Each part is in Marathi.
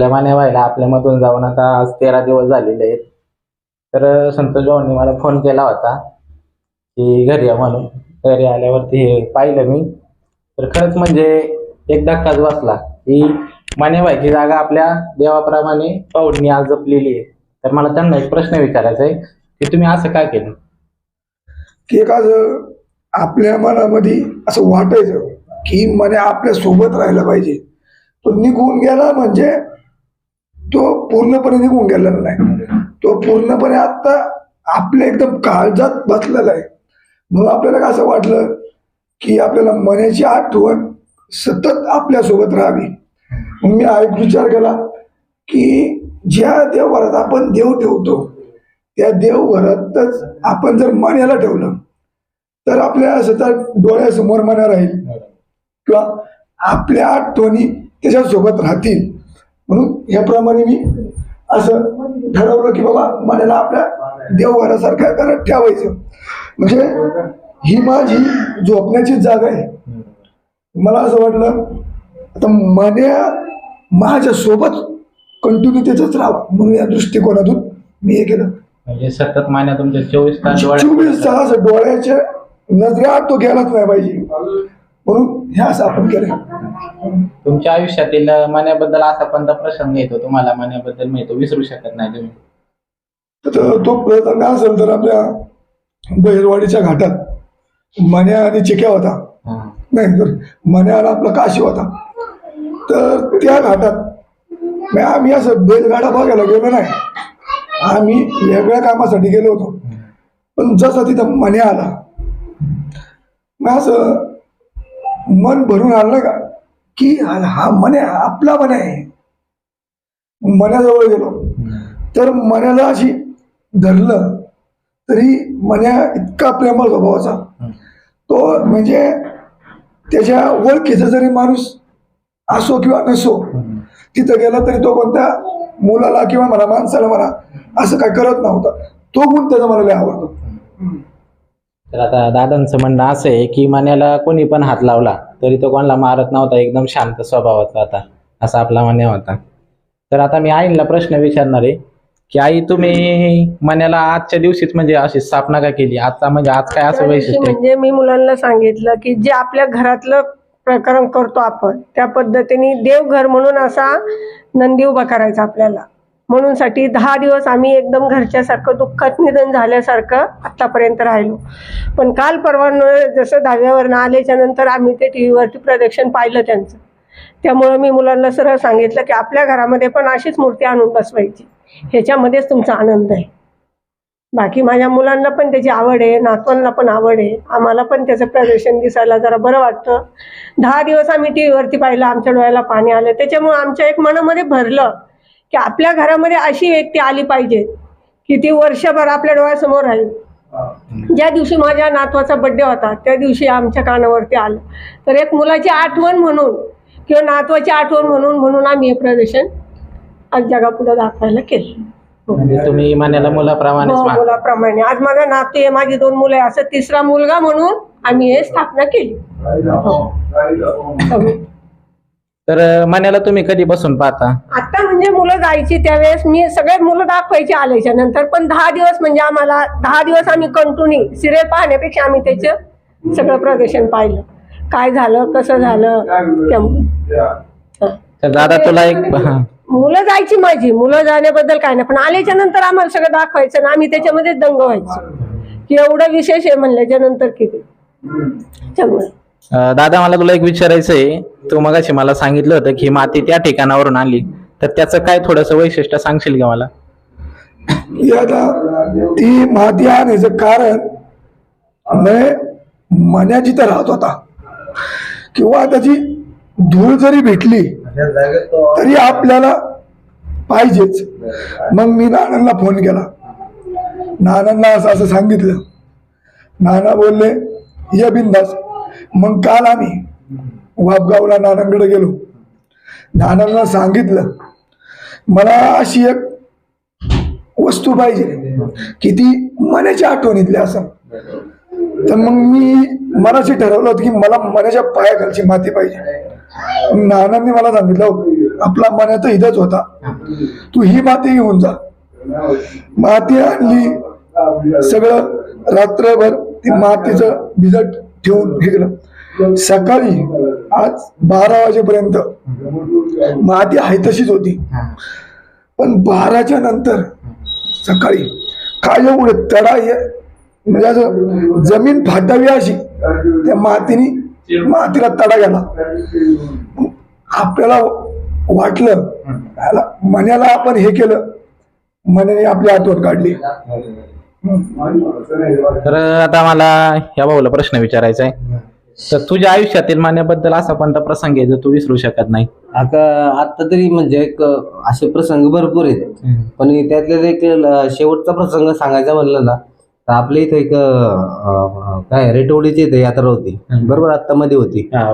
आपल्या मान्य व्हायला आपल्यामधून जाऊन आता आज तेरा दिवस झालेले आहेत. तर संतोष भाऊंनी मला फोन केला होता की घरी या म्हणून. घरी आल्यावरती हे पाहिलं मी. तर खरंच म्हणजे एक धक्काच बसला की मानेबाईची जागा आपल्या देवाप्रमाणे पाहुणी आज जपलेली आहे. तर मला त्यांना एक प्रश्न विचारायचा आहे की तुम्ही असं काय केलं? की एखादं आपल्या मनामध्ये असं वाटायचं की मने आपल्यासोबत राहायला पाहिजे. तो निघून गेला म्हणजे तो पूर्णपणे निघून गेलेला नाही. तो पूर्णपणे आता आपल्या एकदम काळजात बसलेला आहे. म्हणून आपल्याला असं वाटलं की आपल्याला मनाची आठवण सतत आपल्यासोबत राहावी. मग मी ऐक एक विचार केला की ज्या देवघरात आपण देव ठेवतो त्या देवघरातच आपण जर मण्याला ठेवलं तर आपल्या सतत डोळ्यासमोर मना राहील. किंवा आपल्या आठवणी त्याच्यासोबत राहतील. म्हणून याप्रमाणे मी असं ठरवलं की बाबा मनाला आपल्या देवघरासारख्या घरात ठेवायचं. म्हणजे ही माझी झोपण्याची जागा आहे. मला असं वाटलं आता मन्या माझ्या सोबत कंटिन्यू त्याच राहावं म्हणून या दृष्टिकोनातून मी हे केलं. म्हणजे सतत मान्या तुमच्या चोवीस तास चोवीस तास डोळ्याच्या नजरेआड तो गेलाच नाही पाहिजे. म्हणून हे असं आपण केलं. तुमच्या आयुष्यातील मान्याबद्दल असा कोणता प्रसंग येतो? तुम्हाला मान्याबद्दल मिळतो? विसरू शकत नाही तुम्ही. तर तो प्रसंग असेल तर आपल्या बैलवाडीच्या घाटात. मन्या आणि चिक्या होता. नाही तर मन्या आणि आपला काशी होता. तर त्या घाटात आम्ही असं बैलगाडा बघायला गेलो नाही. आम्ही वेगळ्या कामासाठी गेलो होतो. पण जसा तिथं मन्या आला मग असं मन भरून आलं का? की हा हा आहे आपला मन आहे. मनाजवळ गेलो. तर मनाला अशी धरलं तरी मन्या इतका प्रेमळ स्वभावाचा. तो म्हणजे त्याच्या ओळखीचा जरी माणूस असो किंवा नसो तिथं गेला तरी तो कोणत्या मुलाला किंवा मला माणसाला म्हणा असं काय करत नव्हता. तो गुण त्याचा मला लय आवडतो. तर आता दादांचं म्हणणं असं आहे की मान्याला कोणी पण हात लावला तरी तो कोणाला मारत नव्हता एकदम शांत स्वभावाचा होता असा आपला मान्य होता तर आता मी आईला प्रश्न विचारणार आहे की आई तुम्ही मान्याला आजच्या दिवशीच म्हणजे अशी स्थापना का केली आजचा म्हणजे आज काय असं वैशिष्ट्य? म्हणजे मी मुलांना सांगितलं की जे आपल्या घरातलं प्रकरण करतो आपण त्या पद्धतीने देवघर म्हणून असा नंदी उभा करायचा आपल्याला म्हणून साठी दहा दिवस आम्ही एकदम घरच्यासारखं दुःखात निधन झाल्यासारखं आतापर्यंत राहिलो. पण काल परवा जसं दहाव्यावरनं आल्याच्यानंतर आम्ही ते टी व्हीवरती प्रदर्शन पाहिलं त्यांचं. त्यामुळं मी मुलांना सरळ सांगितलं की आपल्या घरामध्ये पण अशीच मूर्ती आणून बसवायची. ह्याच्यामध्येच तुमचा आनंद आहे. बाकी माझ्या मुलांना पण त्याची आवड आहे नातवांना पण आवड आहे. आम्हाला पण त्याचं प्रदर्शन दिसायला जरा बरं वाटतं. दहा दिवस आम्ही टी व्हीवरती पाहिलं आमच्या डोळ्याला पाणी आलं. त्याच्यामुळं आमच्या एक मनामध्ये भरलं की आपल्या घरामध्ये अशी व्यक्ती आली पाहिजे की ती वर्षभर आपल्या डोळ्यासमोर राहील. ज्या दिवशी माझ्या नातवाचा बड्डे होता त्या दिवशी आमच्या कानावरती आलं. तर एक मुलाची आठवण म्हणून किंवा नातवाची आठवण म्हणून म्हणून आम्ही हे प्रदर्शन आज जगापुढे दाखवायला केलं. हो. म्हणजे तुम्ही मान्याला मुलाप्रमाणेच हो. मुलाप्रमाणे. आज माझा नातू आहे माझी दोन मुलं आहे. असं तिसरा मुलगा म्हणून आम्ही हे स्थापना केली. हो. तर मान्याला तुम्ही कधी बसून पाहता? आता म्हणजे मुलं जायची त्यावेळेस मी सगळे मुलं दाखवायची आल्याच्यानंतर पण दहा दिवस म्हणजे आम्हाला दहा दिवस आम्ही कंटिन्यू सिरियल पाहण्यापेक्षा आम्ही त्याचं सगळं प्रदर्शन पाहिलं. काय झालं कसं झालं त्यामुळे. तर दादा तुला एक हा. मुलं जायची माझी. मुलं जाण्याबद्दल काय नाही पण आल्याच्यानंतर आम्हाला सगळं दाखवायचं ना आम्ही त्याच्यामध्ये दंग व्हायचो. की एवढं विशेष आहे म्हणल्याच्या नंतर किती? त्यामुळे. दादा मला तुला एक विचारायचं आहे तू मगाशी मला सांगितलं होतं की माती त्या ठिकाणावरून आली. तर त्याचं काय थोडस वैशिष्ट्य सांगशील का मला? ही आता ती माती आणायचं कारण म्हणजे मन्या जिथं राहत होता. किंवा त्याची धूळ जरी भेटली तरी आपल्याला पाहिजेच. मग मी नानांना फोन केला. नानांना असं असं सांगितलं. नाना बोलले या बिंदास मग काल आम्ही वापगावला नानांकडे गेलो. नानांना सांगितलं मला अशी एक वस्तू पाहिजे की ती मनाच्या आठवणीतल्या असं. तर मग मी मनाशी ठरवलं होतं की मला मनाच्या पायाखालची माती पाहिजे. नानांनी मला सांगितलं हो, आपला मनात इथंच होता. तू ही माती घेऊन जा. माती आणली. सगळं रात्रभर ती मातीचं भिजट ठेवून हे केलं सकाळी आज बारा वाजेपर्यंत. माती आहे तशीच होती. पण बाराच्या नंतर सकाळी काय एवढं तडा म्हणजे असं जमीन फाटावी अशी त्या मातीने मातीला तडा गेला. आपल्याला वाटलं मण्याला आपण हे केलं. मनाने आपली आठवण काढली. तर आता मला या भाऊला प्रश्न विचारायचा आहे. तर तुझ्या आयुष्यातील मान्याबद्दल असा कोणता प्रसंग आहे जो तू विसरू शकत नाही? आता आता तरी म्हणजे एक असे प्रसंग भरपूर आहेत. पण त्यातल्या एक शेवटचा प्रसंग सांगायचा म्हणलं ना तर आपल्या इथं एक काय रेटवडीची इथे यात्रा होती. बरोबर आता मध्ये होती. हा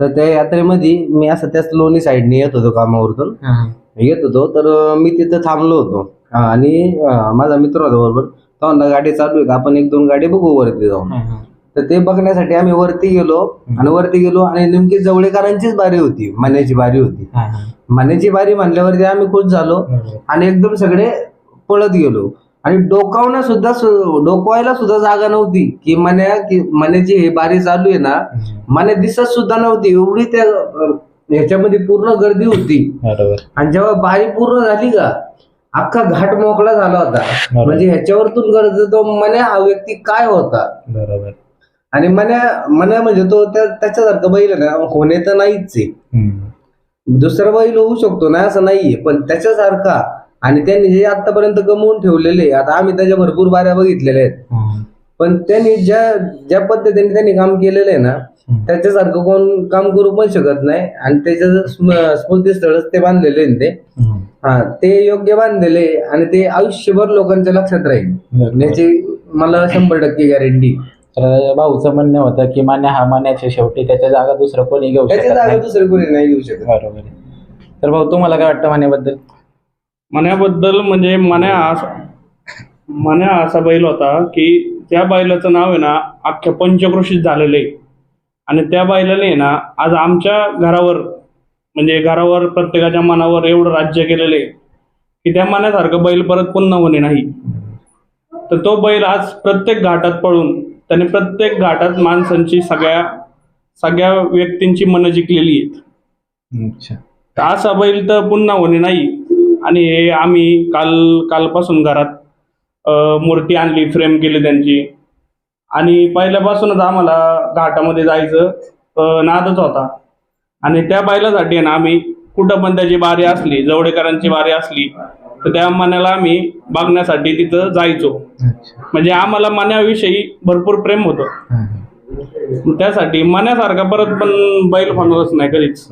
तर त्या यात्रेमध्ये मी असं त्याच लोणी साईडने येत होतो कामावरतून. येत होतो तर मी तिथं थांबलो होतो. आणि माझा मित्र होता बरोबर तो म्हणला गाडी चालू आहे का आपण एक दोन गाडी बघू वरती जाऊन. तर ते बघण्यासाठी आम्ही वरती गेलो आणि वरती गेलो आणि नेमकी जवळेकरांचीच बारी होती मान्याची बारी होती. मान्याची बारी म्हणल्यावरती आम्ही खुश झालो आणि एकदम सगळे पळत गेलो. आणि डोकावण्या सुद्धा डोकवायला सुद्धा जागा नव्हती की मन्या की मन्याची हे बारी चालू आहे ना मन्या दिसत सुद्धा नव्हती एवढी त्या ह्याच्यामध्ये पूर्ण गर्दी होती. आणि जेव्हा बारी पूर्ण झाली का अख्खा घाट मोकळा झाला होता. म्हणजे ह्याच्यावरतून गर्दी तो मन्या हा व्यक्ती काय होता? बरोबर. आणि मन्या मन्या म्हणजे तो त्या त्याच्यासारखं बैल ना होणे तर नाहीच आहे. दुसरा बैल होऊ शकतो ना असं नाहीये. पण त्याच्यासारखा आणि त्यांनी जे आतापर्यंत गमवून ठेवलेले आता आम्ही त्याच्या भरपूर बाऱ्या बघितलेल्या आहेत. पण त्यांनी ज्या ज्या पद्धतीने त्यांनी काम केलेलं आहे ना त्याच्यासारखं कोण काम करू पण शकत नाही. आणि त्याच्या स्म- स्मृतीस्थळच ते बांधलेले आहे ते हा ते योग्य बांधलेले आणि ते आयुष्यभर लोकांच्या लक्षात राहील. याची मला शंभर टक्के गॅरंटी तर भाऊचं म्हणणं होतं की मान्य हा मान्याच्या शेवटी त्याच्या जागा दुसरं कोणी घेऊ त्याची शकत जागा दुसरे कोणी नाही घेऊ शकत. बरोबर. तर भाऊ तुम्हाला काय वाटतं मान्याबद्दल? मण्याबद्दल म्हणजे मण्या हा असा बैल होता की त्या बैलाचं नाव आहे ना अख्ख्या पंचक्रोशीत झालेलं. आहे आणि त्या बैलाने ना आज आमच्या घरावर म्हणजे घरावर प्रत्येकाच्या मनावर एवढं राज्य केलेलं आहे की त्या मण्यासारखं बैल परत पुन्हा होणे नाही. तर तो बैल आज प्रत्येक घाटात पळून त्याने प्रत्येक घाटात माणसांची सगळ्या सगळ्या व्यक्तींची मनं जिंकलेली आहेत. असा बैल तर पुन्हा होणे नाही. आणि हे आम्ही काल कालपासून घरात मूर्ती आणली फ्रेम केली त्यांची. आणि पहिल्यापासूनच आम्हाला घाटामध्ये जायचं नादच होता. आणि त्या बैलासाठी आहे ना आम्ही कुठं पण त्याची बारी असली जवळेकरांची बारी असली तर त्या मनाला आम्ही बघण्यासाठी तिथं जायचो. म्हणजे आम्हाला मनाविषयी भरपूर प्रेम होतं. त्यासाठी मनासारखा परत पण बैल होणारच नाही कधीच.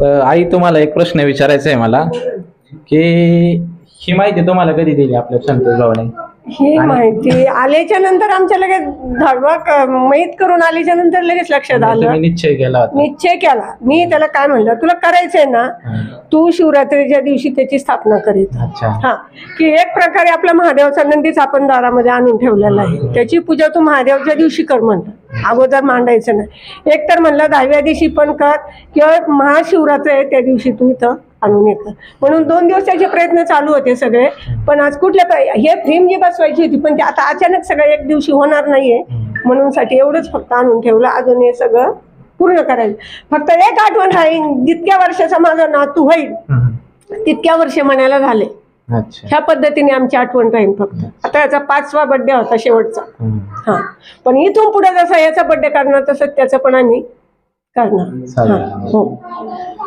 तर आई तुम्हाला एक प्रश्न विचारायचा आहे मला की ही माहिती तुम्हाला कधी दिली आपल्या संतोष भाऊने ही माहिती आल्याच्यानंतर आमच्या लगेच धाडवा माहीत करून आल्याच्यानंतर लगेच लक्षात आलं. तुम्ही निश्चय केला होता निश्चय केला. मी त्याला काय म्हणलं तुला करायचंय ना हं. तू शिवरात्रीच्या दिवशी त्याची स्थापना करीत. अच्छा. हा. की एक प्रकारे आपला महादेवचा नंदीच आपण दारामध्ये आणून ठेवलेला आहे. त्याची पूजा तू महादेवच्या दिवशी कर म्हणलं. अगोदर मांडायचं नाही. एक तर म्हणलं दहाव्या दिवशी पण कर किंवा महाशिवरात्र आहे त्या दिवशी तू इथं आणून ये कर म्हणून दोन दिवस त्याचे प्रयत्न चालू होते सगळे. पण आज कुठल्या हे फ्रेम जी बसवायची होती पण ते आता अचानक सगळं एक दिवशी होणार नाहीये. म्हणून साठी एवढंच फक्त आणून ठेवलं. अजून हे सगळं पूर्ण करायचं. फक्त एक आठवण राहील जितक्या वर्षाचा माझा नातू होईल तितक्या वर्ष म्हणायला झाले. ह्या पद्धतीने आमची आठवण राहील फक्त. आता याचा पाचवा बर्थडे होता शेवटचा. हं. पण इथून पुढे जसा याचा बर्थडे करणार तसं त्याचं पण आम्ही करणार. हा, हो.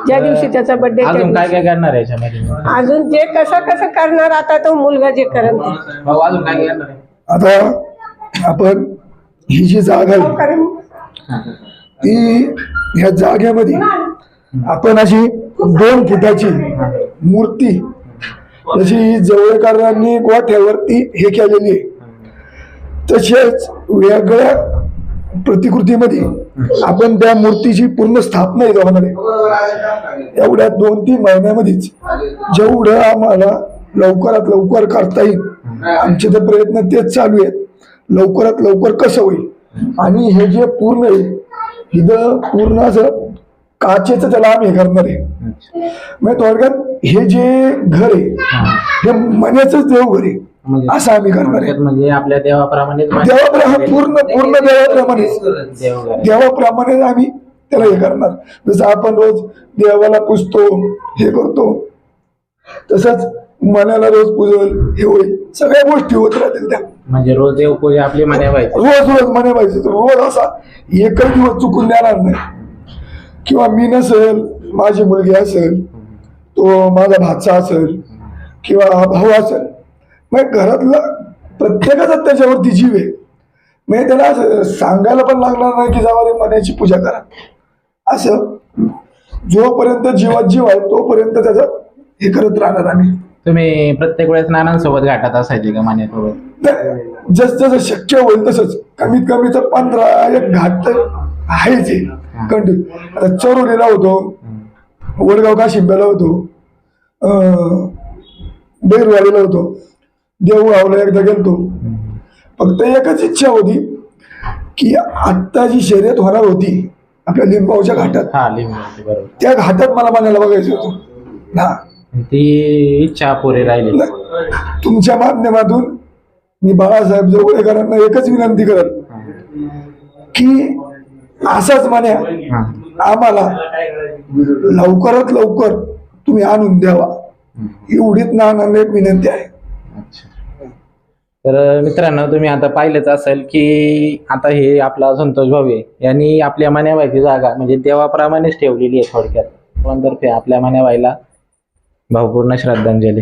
ज्या दिवशी त्याचा बर्थडे अजून काय काय करणार आहे याच्यामध्ये? अजून जे कसं कसं करणार आता तो मुलगा जे करेल ते. भाऊ अजून काय काय करणार आहे? आता आपण ही जी जागा आहे करेल. ती ह्या जागेमध्ये आपण अशी दोन फुटाची मूर्ती जशी जवळकारांनी गोठ्यावरती हे केलेली आहे तसेच वेगळ्या प्रतिकृतीमध्ये आपण त्या मूर्तीची पूर्ण स्थापना इथं होणार आहे. एवढ्या दोन तीन महिन्यामध्येच जेवढं आम्हाला लवकरात लवकर करता येईल आमचे तर प्रयत्न तेच चालू आहेत. लवकरात लवकर कसं होईल? आणि हे जे पूर्ण आहे इथं पूर्ण असं काचेचं त्याला आम्ही हे करणार आहे. म्हणजे थोडक्यात हे जे घर आहे हा. हे मनाचंच देवघर आहे. म्हणजे असं आम्ही करणार आहे. थोडक्यात म्हणजे आपल्या देवाप्रमाणेच देवाप्रमाणे पूर्ण पूर्ण देवाप्रमाणे देवघर आहे. देवाप्रमाणे आम्ही त्याला हे करणार. जसं आपण रोज देवाला पुजतो हे करतो तसंच मनाला रोज पूजल हे होईल. सगळ्या गोष्टी होत राहतील त्या. म्हणजे रोज देवपूजा आपली व्हायची. रोज रोज म्हणे पाहिजे रोज असा एकच दिवस चुकून देणार नाही. किंवा मी नसेल माझी मुलगी असेल तो माझा भाचा असेल किंवा भाऊ असेल मग घरातला प्रत्येकाचा त्याच्यावरती जीव आहे. म्हणजे त्याला असं सांगायला पण लागणार नाही की जावा रे मनाची पूजा करा. असं जोपर्यंत जीवात जीव आहे तोपर्यंत त्याचं हे करत राहणार आम्ही. तुम्ही प्रत्येक वेळेस नानांसोबत घाटात असायचे का मान्यासोबत जस जसं शक्य होईल तसंच. कमीत कमी तर पंधरा एक घाट तर आहेच आहे. कंटिन्यू आता चरोलीला होतो वडगाव का शिंब्याला होतो अं, बेरवाडीला होतो. देऊळगावला एकदा गेलतो. फक्त एकच इच्छा होती की आत्ता जी शर्यत होणार होती आपल्या लिंबावच्या घाटात हा बरोबर. त्या घाटात मला मनाला बघायचं होतं. हा. ती इच्छा पुरी राहिली. तुमच्या माध्यमातून मी बाळासाहेब जोगळेकरांना एकच विनंती करत की असाच हा. आम्हाला लवकरात लवकर तुम्ही आणून द्यावा. एवढीच नानांना एक विनंती आहे. तर मित्रांनो तुम्ही आता पाहिलंच असेल की आता हे आपला संतोष भाऊ आहे. यांनी आपल्या मान्याबाईची जागा म्हणजे देवाप्रमाणेच ठेवलेली आहे थोडक्यात. तर्फे आपल्या मान्याबाईला भावपूर्ण श्रद्धांजली.